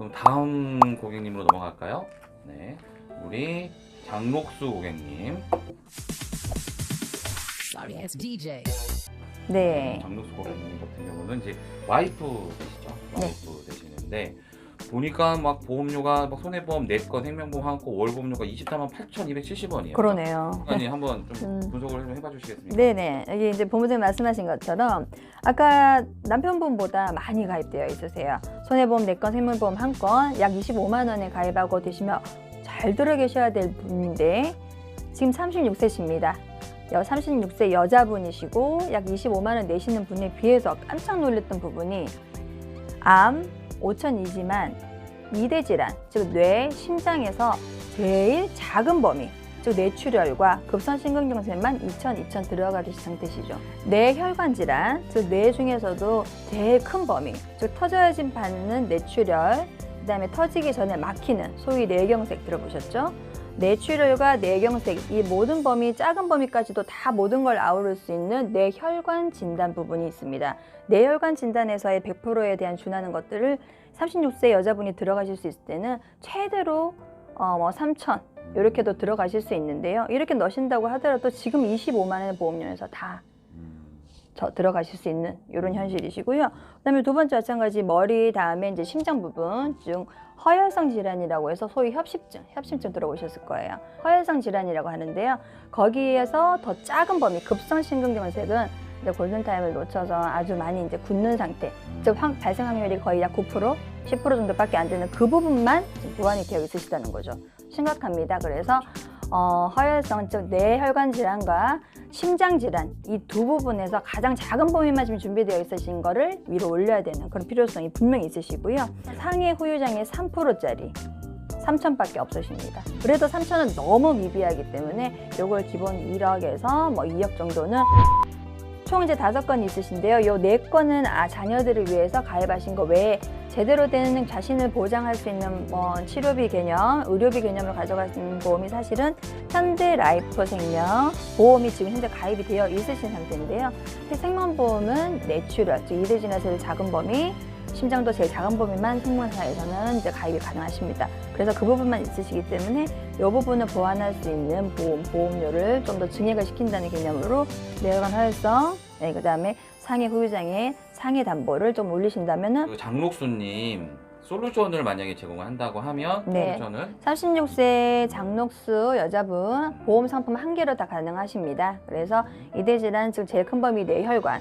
그럼 다음 고객님으로 넘어갈까요? 네. 우리 장록수 고객님. 네. 장록수 고객님 같은 경우는 이제 와이프 되시죠? 네. 와이프 되시는데 보니까 막 보험료가 막 손해보험 4건 생명보험 한건 월보험료가 24만 8,270원이에요. 그러네요. 아니 한번 좀 음. 분석을 좀 해봐 주시겠습니까? 네네. 여기 이제 본부장님 말씀하신 것처럼 아까 남편분보다 많이 가입되어 있으세요. 손해보험 4건, 생명보험 1건 약 25만 원에 가입하고 계시면 잘 들어 계셔야 될 분인데 지금 36세십니다. 36세 여자분이시고 약 25만 원 내시는 분에 비해서 깜짝 놀랐던 부분이 암 5천이지만 이대 질환, 즉 뇌, 심장에서 제일 작은 범위, 즉 뇌출혈과 급선심근경색만 2천, 2천 들어가 계신 상태시죠. 뇌혈관 질환, 즉 뇌 중에서도 제일 큰 범위, 즉 터져야지 받는 뇌출혈, 그 다음에 터지기 전에 막히는 소위 뇌경색 들어보셨죠? 뇌출혈과 뇌경색 이 모든 범위 작은 범위까지도 다 모든 걸 아우를 수 있는 뇌혈관 진단 부분이 있습니다. 뇌혈관 진단에서의 100%에 대한 준하는 것들을 36세 여자분이 들어가실 수 있을 때는 최대로 어, 뭐 3천 이렇게도 들어가실 수 있는데요. 이렇게 넣으신다고 하더라도 지금 25만 원의 보험료에서 다 음, 저 들어가실 수 있는 이런 현실이시고요. 그다음에 두 번째 마찬가지 머리 다음에 이제 심장 부분 중 허혈성 질환이라고 해서 소위 협심증, 협심증 들어보셨을 거예요. 허혈성 질환이라고 하는데요. 거기에서 더 작은 범위 급성 심근경색은 이제 골든타임을 놓쳐서 아주 많이 이제 굳는 상태, 음. 즉 확- 발생 확률이 거의 약 9%, 10% 정도밖에 안 되는 그 부분만 지금 보완이 되어 있으시다는 거죠. 심각합니다. 그래서 어, 허혈성, 즉 뇌혈관 질환과 심장 질환 이 두 부분에서 가장 작은 범위만 지금 준비되어 있으신 거를 위로 올려야 되는 그런 필요성이 분명히 있으시고요. 상해 후유장애 3%짜리 3천밖에 없으십니다. 그래도 3천은 너무 미비하기 때문에 요걸 기본 1억에서 뭐 2억 정도는 총 이제 다섯 건 있으신데요. 요 네 건은 아 자녀들을 위해서 가입하신 거 외에 제대로 된 자신을 보장할 수 있는 뭐 치료비 개념, 의료비 개념을 가져가는 보험이 사실은 현대 라이프 생명 보험이 지금 현재 가입이 되어 있으신 상태인데요. 생명보험은 뇌출혈, 즉 이대 진화세의 작은 범위, 심장도 제일 작은 범위만 생명사에서는 이제 가입이 가능하십니다. 그래서 그 부분만 있으시기 때문에 이 부분을 보완할 수 있는 보험, 보험료를 좀 더 증액을 시킨다는 개념으로 뇌혈관 활성, 네, 그 다음에 상해 후유장애 상해 담보를 좀 올리신다면은 그 장록수님 솔루션을 만약에 제공한다고 하면 네. 솔루션을 36세 장록수 여자분 보험 상품 한 개로 다 가능하십니다. 그래서 이대 질환 즉 제일 큰 범위 뇌혈관,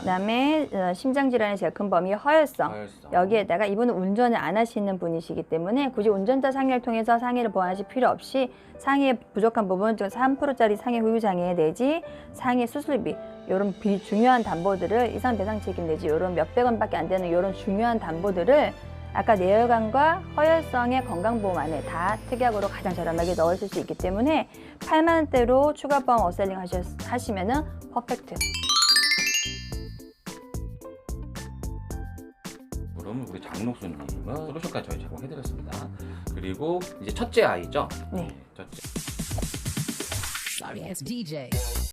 그다음에 어, 심장 질환의 제일 큰 범위 허혈성. 허혈성. 여기에다가 이분은 운전을 안 하시는 분이시기 때문에 굳이 운전자 상해를 통해서 상해를 보완하실 필요 없이 상해 부족한 부분 즉 3%짜리 상해 후유 장애 내지 상해 수술비 이런 비 중요한 담보들을 이상 배상 책임 내지 이런 몇백 원밖에 안 되는 이런 중요한 담보들을 아까 뇌혈관과 허혈성의 건강보험 안에 다 특약으로 가장 저렴하게 넣으실 수 있기 때문에 8만 원대로 추가 보험 어셀링 하셨, 하시면 은 퍼펙트. 그럼 우리 장록수님은 솔루션까지 저희 제공해드렸습니다. 그리고 이제 첫째 아이죠? 네. 첫째. Sorry, it's DJ.